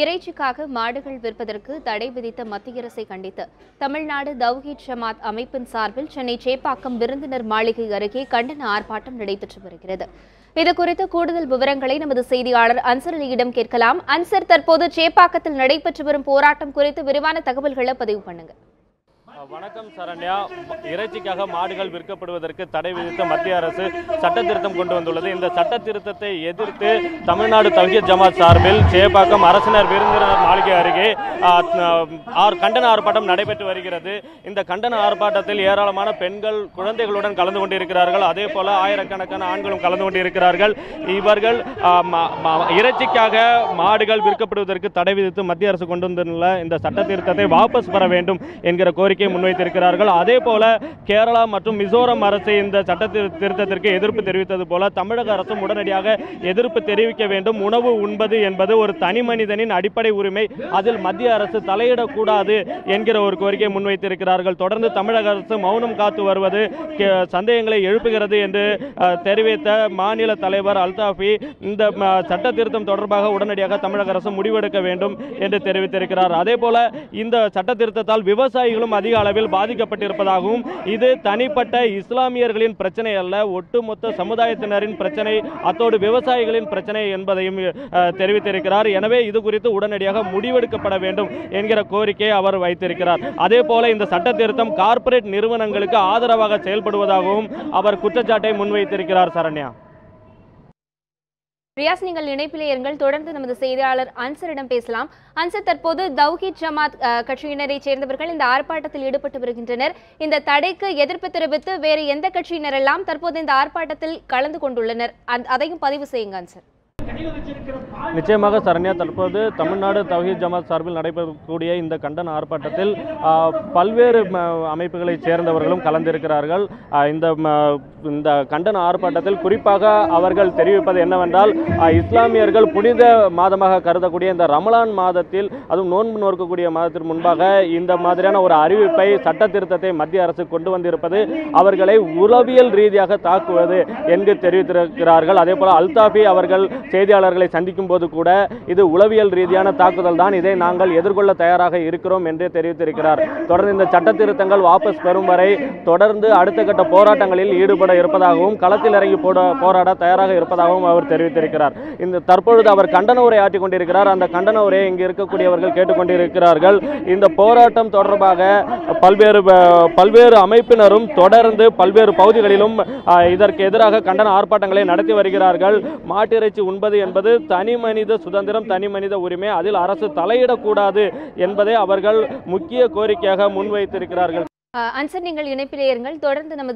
இறைச்சிக்காக மாடுகள் விற்பதற்கு தடை விதித்த மத்திய அரசை கண்டித்து தமிழ்நாடு தவ்ஹீத் ஜமாத் அமைப்பின் சார்பில் சென்னை சேப்பாக்கம் விருந்தினர் மாளிகை அருகே கண்டன ஆர்ப்பாட்டம் நடைபெற்று வருகிறது. இதுகுறித்து கூடுதல் விவரங்களை நமது செய்தியாளர் அன்சர் அலியிடம் கேட்கலாம். அன்சர் தற்போது சேப்பாக்கத்தில் நடைபெற்று வரும் போராட்டம் குறித்து விரிவான தகவல்களை பதிவு பண்ணுங்க. வணக்கம் சரண்யா. இறைச்சிக்காக மாடுகள் விற்கப்படுவதற்கு தடை விதித்த மத்திய அரசு சட்ட திருத்தம் கொண்டு வந்துள்ளது. இந்த சட்ட திருத்தத்தை எதிர்த்து தமிழ்நாடு தவ்ஹீத் ஜமாத் சார்பில் சேப்பாக்கம் அரசினர் விருந்தினர் மாளிகை அருகே ஆர் கண்டன ஆர்ப்பாட்டம் நடைபெற்று வருகிறது. இந்த கண்டன ஆர்ப்பாட்டத்தில் ஏராளமான பெண்கள் குழந்தைகளுடன் கலந்து கொண்டிருக்கிறார்கள். அதே போல ஆயிரக்கணக்கான ஆண்களும் கலந்து கொண்டிருக்கிறார்கள். இவர்கள் இறைச்சிக்காக மாடுகள் விற்கப்படுவதற்கு தடை விதித்து மத்திய அரசு கொண்டு வந்துள்ள இந்த சட்ட திருத்தத்தை வாபஸ் பெற வேண்டும் என்கிற கோரிக்கை முன்வைத்திருக்கிறார்கள். அதே போல கேரளா மற்றும் மிசோரம் அரசு இந்த சட்ட திருத்தத்திற்கு எதிர்ப்பு தெரிவித்தது போல தமிழக அரசும் உடனடியாக எதிர்ப்பு தெரிவிக்க வேண்டும். உணவு உண்பது என்பது ஒரு தனி மனிதனின் அடிப்படை உரிமை. அதில் மத்திய அரசு தலையிடக்கூடாது என்கிற ஒரு கோரிக்கை முன்வைத்திருக்கிறார்கள். தொடர்ந்து தமிழக அரசு மௌனம் காத்து வருவது சந்தேகங்களை எழுப்புகிறது என்று தெரிவித்த மாநில தலைவர் அல்தாஃபி இந்த சட்ட திருத்தம் தொடர்பாக உடனடியாக தமிழக அரசு முடிவெடுக்க வேண்டும் என்று தெரிவித்திருக்கிறார். அதே போல இந்த சட்ட திருத்தத்தால் விவசாயிகளும் அதிக அளவில் பாதிக்கப்பட்டிருப்பதாகவும் இது தனிப்பட்ட இஸ்லாமியர்களின் பிரச்சனை அல்ல ஒட்டுமொத்த சமுதாயத்தினரின் பிரச்சனை அத்தோடு விவசாயிகளின் பிரச்சனை என்பதையும் அஹ், தெரிவித்திருக்கிறார். எனவே இது குறித்து உடனடியாக முடிவெடுக்கப்பட வேண்டும் என்கிற கோரிக்கையை அவர் வைத்திருக்கிறார். அதே போல இந்த சட்ட திருத்தம் கார்ப்பரேட் நிறுவனங்களுக்கு ஆதரவாக செயல்படுவதாகவும் அவர் குற்றச்சாட்டை முன்வைத்திருக்கிறார் சரண்யா. ரியாஸ் நீங்கள் இணைப்பிலே இருங்கள். தொடர்ந்து நமது செய்தியாளர் அன்சரிடம் பேசலாம். அன்சர் தற்போது தவ்ஹீத் ஜமாத் கட்சியினரை சேர்ந்தவர்கள் இந்த ஆர்ப்பாட்டத்தில் ஈடுபட்டு வருகின்றனர். இந்த தடைக்கு எதிர்ப்பு தெரிவித்து வேறு எந்த கட்சியினரெல்லாம் தற்போது இந்த ஆர்ப்பாட்டத்தில் கலந்து கொண்டுள்ளனர்? அதையும் பதிவு செய்யுங்க அன்சர். நிச்சயமாக சரண்யா தற்போது தமிழ்நாடு தவ்ஹீத் ஜமாத் சார்பில் நடைபெறக்கூடிய இந்த கண்டன ஆர்ப்பாட்டத்தில் பல்வேறு அமைப்புகளைச் சேர்ந்தவர்களும் கலந்திருக்கிறார்கள். இந்த இந்த கண்டன ஆர்ப்பாட்டத்தில் குறிப்பாக அவர்கள் தெரிவிப்பது என்னவென்றால் இஸ்லாமியர்கள் புனித மாதமாக கருதக்கூடிய இந்த ரமலான் மாதத்தில் அதுவும் நோன்பு நோக்கக்கூடிய மாதத்திற்கு முன்பாக இந்த மாதிரியான ஒரு அறிவிப்பை சட்ட திருத்தத்தை மத்திய அரசு கொண்டு வந்திருப்பது அவர்களை உளவியல் ரீதியாக தாக்குவது என்று தெரிவித்திருக்கிறார்கள். அதே போல அல்தாஃபி அவர்கள் செய்தியாளர்களை சந்திக்கும் போது கூட இது உளவியல் ரீதியான தாக்குதல் தான். இதை நாங்கள் எதிர்கொள்ள தயாராக இருக்கிறோம் என்று தெரிவித்திருக்கிறார். தொடர்ந்து இந்த சட்ட திருத்தங்கள் வாபஸ் பெறும் வரை தொடர்ந்து அடுத்த கட்ட போராட்டங்களில் ஈடுபட இருப்பதாகவும் களத்தில் இறங்கி போட போராட தயாராக இருப்பதாகவும் அவர் தெரிவித்திருக்கிறார். இந்த தற்பொழுது அவர் கண்டன உரை ஆற்றிக் கொண்டிருக்கிறார். அந்த கண்டன உரையை இங்கு இருக்கக்கூடியவர்கள் கேட்டுக்கொண்டிருக்கிறார்கள். இந்த போராட்டம் தொடர்பாக பல்வேறு பல்வேறு அமைப்பினரும் தொடர்ந்து பல்வேறு பகுதிகளிலும் இதற்கு எதிராக கண்டன ஆர்ப்பாட்டங்களை நடத்தி வருகிறார்கள். மாட்டிறைச்சி உண்பது என்பது தனி மனித சுதந்திரம் தனி மனித உரிமை. அதில் அரசு தலையிடக்கூடாது என்பதை அவர்கள் முக்கிய கோரிக்கையாக முன்வைத்திருக்கிறார்கள். அன்சர் நீங்கள் இணைப்பிலே இருங்கள். தொடர்ந்து நமது